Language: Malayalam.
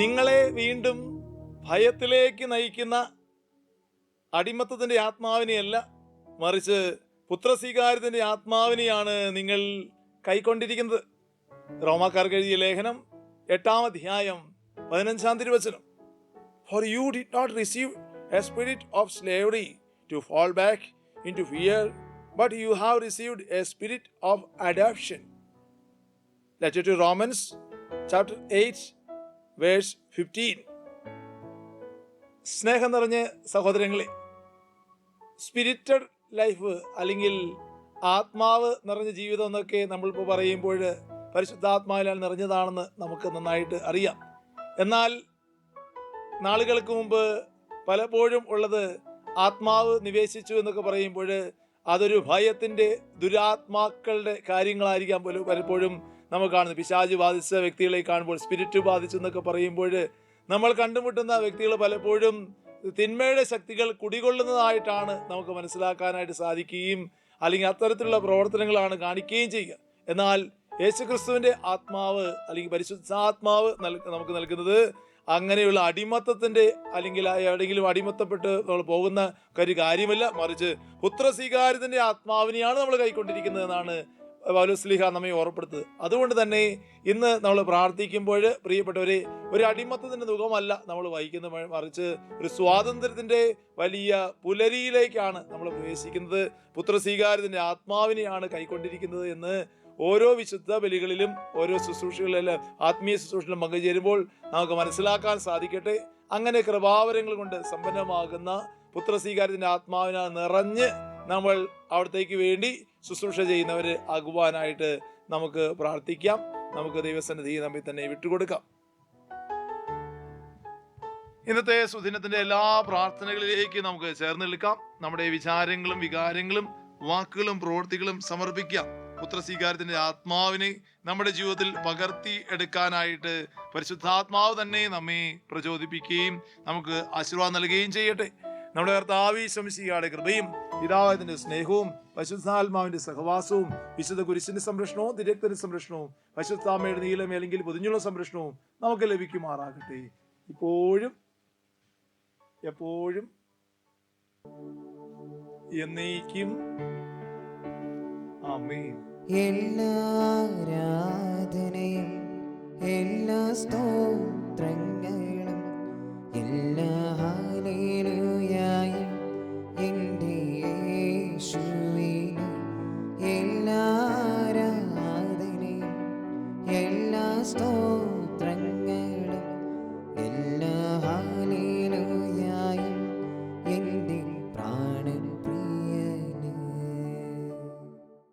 നിങ്ങളെ വീണ്ടും ഭയത്തിലേക്ക് നയിക്കുന്ന അടിമത്തത്തിന്റെ ആത്മാവിനെയല്ല മറിച്ച് പുത്രസ്വീകാര്യത്തിന്റെ ആത്മാവിനെയാണ് നിങ്ങൾ കൈക്കൊണ്ടിരിക്കുന്നത് റോമാക്കാർക്ക് എഴുതിയ ലേഖനം എട്ടാം അധ്യായം പതിനഞ്ചാം തിരുവചനം For you did not receive a spirit of slavery to fall back into fear, but you have received a spirit of adoption. Letter to Romans, chapter 8, verse 15. സ്നേഹം നിറഞ്ഞ സഹോദരങ്ങളെ സ്പിരിറ്റഡ് ലൈഫ് അല്ലെങ്കിൽ ആത്മാവ് നിറഞ്ഞ ജീവിതം എന്നൊക്കെ നമ്മളിപ്പോൾ പറയുമ്പോൾ പരിശുദ്ധാത്മാവിനാൽ നിറഞ്ഞതാണെന്ന് നമുക്ക് നന്നായിട്ട് അറിയാം എന്നാൽ നാളുകൾക്ക് മുമ്പ് പലപ്പോഴും ഉള്ളത് ആത്മാവ് നിവേശിച്ചു എന്നൊക്കെ പറയുമ്പോൾ അതൊരു ഭയത്തിന്റെ ദുരാത്മാക്കളുടെ കാര്യങ്ങളായിരിക്കാം പോലും പലപ്പോഴും നമ്മൾ കാണുന്നത്. പിശാജ് ബാധിച്ച വ്യക്തികളെ കാണുമ്പോൾ സ്പിരിറ്റ് ബാധിച്ചു എന്നൊക്കെ പറയുമ്പോൾ നമ്മൾ കണ്ടുമുട്ടുന്ന വ്യക്തികൾ പലപ്പോഴും തിന്മയുടെ ശക്തികൾ കുടികൊള്ളുന്നതായിട്ടാണ് നമുക്ക് മനസ്സിലാക്കാനായിട്ട് സാധിക്കുകയും അല്ലെങ്കിൽ അത്തരത്തിലുള്ള പ്രവർത്തനങ്ങളാണ് കാണിക്കുകയും ചെയ്യുക. എന്നാൽ യേശുക്രിസ്തുവിന്റെ ആത്മാവ് അല്ലെങ്കിൽ പരിശുദ്ധാത്മാവ് ആത്മാവ് നമുക്ക് നൽകുന്നത് അങ്ങനെയുള്ള അടിമത്തത്തിന്റെ അല്ലെങ്കിൽ എവിടെയെങ്കിലും അടിമത്തപ്പെട്ട് നമ്മൾ പോകുന്ന ഒരു കാര്യമല്ല. മറിച്ച് പുത്രസ്വീകാര്യത്തിന്റെ ആത്മാവിനെയാണ് നമ്മൾ കൈക്കൊണ്ടിരിക്കുന്നത് എന്നാണ് പൗലോസ്ലിഹ നമ്മെ ഓർപ്പെടുത്തത് അതുകൊണ്ട് തന്നെ ഇന്ന് നമ്മൾ പ്രാർത്ഥിക്കുമ്പോൾ പ്രിയപ്പെട്ടവരെ ഒരു അടിമത്തത്തിന്റെ മുഖമല്ല നമ്മൾ വഹിക്കുന്നത്. മറിച്ച് ഒരു സ്വാതന്ത്ര്യത്തിന്റെ വലിയ പുലരിയിലേക്കാണ് നമ്മൾ പ്രവേശിക്കുന്നത്. പുത്രസ്വീകാര്യത്തിന്റെ ആത്മാവിനെയാണ് കൈക്കൊണ്ടിരിക്കുന്നത് എന്ന് ഓരോ വിശുദ്ധ ബലികളിലും ഓരോ ശുശ്രൂഷകളിലും ആത്മീയ ശുശ്രൂഷയിലും പങ്കുചേരുമ്പോൾ നമുക്ക് മനസ്സിലാക്കാൻ സാധിക്കട്ടെ. അങ്ങനെ കൃപാവരങ്ങൾ കൊണ്ട് സമ്പന്നമാകുന്ന പുത്രസ്വീകാരത്തിന്റെ ആത്മാവിനാൽ നിറഞ്ഞ് നമ്മൾ അവിടത്തേക്ക് വേണ്ടി ശുശ്രൂഷ ചെയ്യുന്നവർ ആകുവാനായിട്ട് നമുക്ക് പ്രാർത്ഥിക്കാം. നമുക്ക് ദൈവസന്നിധി നമ്മിൽ തന്നെ വിട്ടുകൊടുക്കാം. ഇന്നത്തെ സുദിനത്തിന്റെ എല്ലാ പ്രാർത്ഥനകളിലേക്ക് നമുക്ക് ചേർന്ന് നിൽക്കാം. നമ്മുടെ വിചാരങ്ങളും വികാരങ്ങളും വാക്കുകളും പ്രവൃത്തികളും സമർപ്പിക്കാം. പുത്രസ്വീകാരത്തിന്റെ ആത്മാവിനെ നമ്മുടെ ജീവിതത്തിൽ പകർത്തി എടുക്കാനായിട്ട് പരിശുദ്ധാത്മാവ് തന്നെ നമ്മെ പ്രചോദിപ്പിക്കുകയും നമുക്ക് ആശീർവാദം നൽകുകയും ചെയ്യട്ടെ. നമ്മുടെ കർത്താവി ശംസിയുടെ കൃപയും പിതാവായതിന്റെ സ്നേഹവും പരിശുദ്ധാത്മാവിന്റെ സഹവാസവും വിശുദ്ധ കുരിശിന്റെ സംരക്ഷണവും തിരക്തന്റെ സംരക്ഷണവും പരിശുദ്ധാമ്മയുടെ നീലമേ അല്ലെങ്കിൽ പൊതിഞ്ഞുള്ള സംരക്ഷണവും നമുക്ക് ലഭിക്കുമാറാകട്ടെ. ഇപ്പോഴും എപ്പോഴും എന്നേക്കും. ആമേൻ. എല്ലാ ആരാധനയും എല്ലാ സ്തോത്രങ്ങളും എല്ലാ ഹാലയിലുയായും എന്റെ യേശുവിന് എല്ലാ ആരാധനയും എല്ലാ സ്തോത്രങ്ങളും